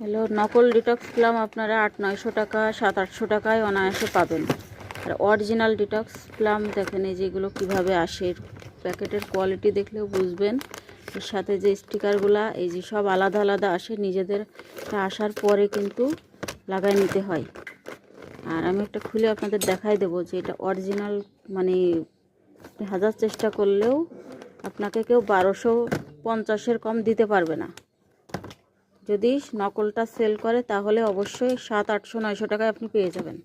Hello, নকল detox plum আপনারা আট, নয়শো টাকা, সাত, আটশো টাকায় অনায়াসে পাবেন। আর অরিজিনাল ডিটক্স প্লাম দেখেন, এই যেগুলো কীভাবে আসে প্যাকেটের কোয়ালিটি দেখলেও বুঝবেন। এর সাথে যে স্টিকারগুলা, এই যে সব আলাদা আলাদা আসে, নিজেদের আসার পরে কিন্তু লাগাই নিতে হয়। আর আমি একটা খুলে আপনাদের দেখাই দেবো যে এটা অরিজিনাল মানে হাজার চেষ্টা করলেও আপনাকে কেউ বারোশো পঞ্চাশের কম দিতে পারবে না। যদি নকলটা সেল করে, তাহলে অবশ্যই সাত, আটশো, নয়শো টাকায় আপনি পেয়ে যাবেন।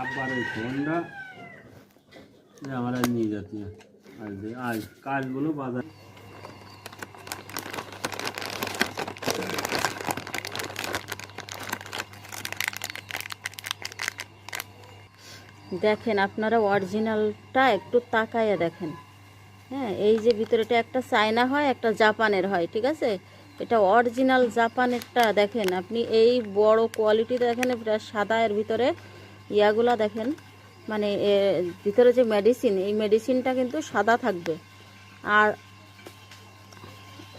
আবার ওই আমরা নিয়ে যাচ্ছি আজ কাজগুলো বাজার দেখেন আপনারা অরিজিনালটা একটু তাকাইয়া দেখেন। হ্যাঁ এই যে ভিতরেটা একটা চায়না হয়, একটা জাপানের হয়, ঠিক আছে? এটা অরিজিনাল জাপানেরটা দেখেন, আপনি এই বড় কোয়ালিটি দেখেন সাদা এর ভিতরে ইয়াগুলা দেখেন মানে ভিতরে যে মেডিসিন এই মেডিসিনটা কিন্তু সাদা থাকবে। আর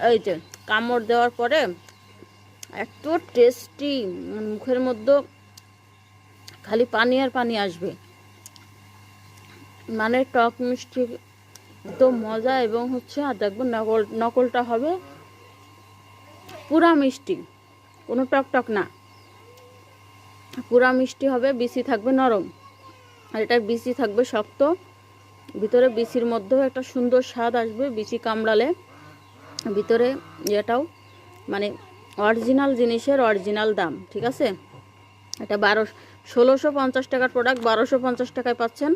এই যে কামড় দেওয়ার পরে এত টেস্টি মুখের মধ্যে খালি পানি আর পানি আসবে। মানে টক মিষ্টি তো মজা এবং হচ্ছে, আর দেখব নকল, নকলটা হবে পুরা মিষ্টি। কোনো টক টক না। পুরা মিষ্টি হবে বিসি থাকবে নরম। আর এটার বিসি থাকবে শক্ত। ভিতরে বিসির মধ্যেও একটা সুন্দর স্বাদ আসবে বিসি কামড়ালে। ভিতরে এটাও মানে অরিজিনাল জিনিসের অরিজিনাল দাম, ঠিক আছে? এটা বারো ষোলোশো পঞ্চাশ টাকার প্রোডাক্ট বারোশো পঞ্চাশ টাকায় পাচ্ছেন।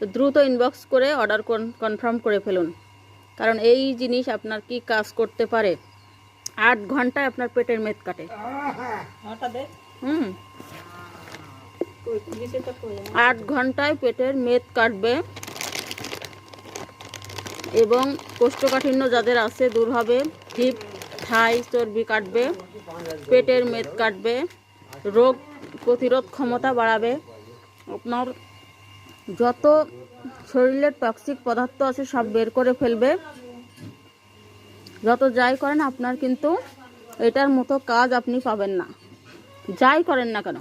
তো দ্রুত ইনবক্স করে অর্ডার কনফার্ম করে ফেলুন। কারণ এই জিনিস আপনার কি কাজ করতে পারে? আট ঘন্টায় আপনার পেটের মেদ কাটে। হুম। আট ঘন্টায় পেটের মেদ কাটবে। এবং কোষ্ঠকাঠিন্য যাদের আছে দূর হবে হিপ থাই চর্বি কাটবে পেটের মেদ কাটবে রোগ প্রতিরোধ ক্ষমতা বাড়াবে। আপনার যত শরীরের টক্সিক পদার্থ আছে সব বের করে ফেলবে। যত যাই করেন, আপনার কিন্তু এটার মতো কাজ আপনি পাবেন না। যাই করেন না কেন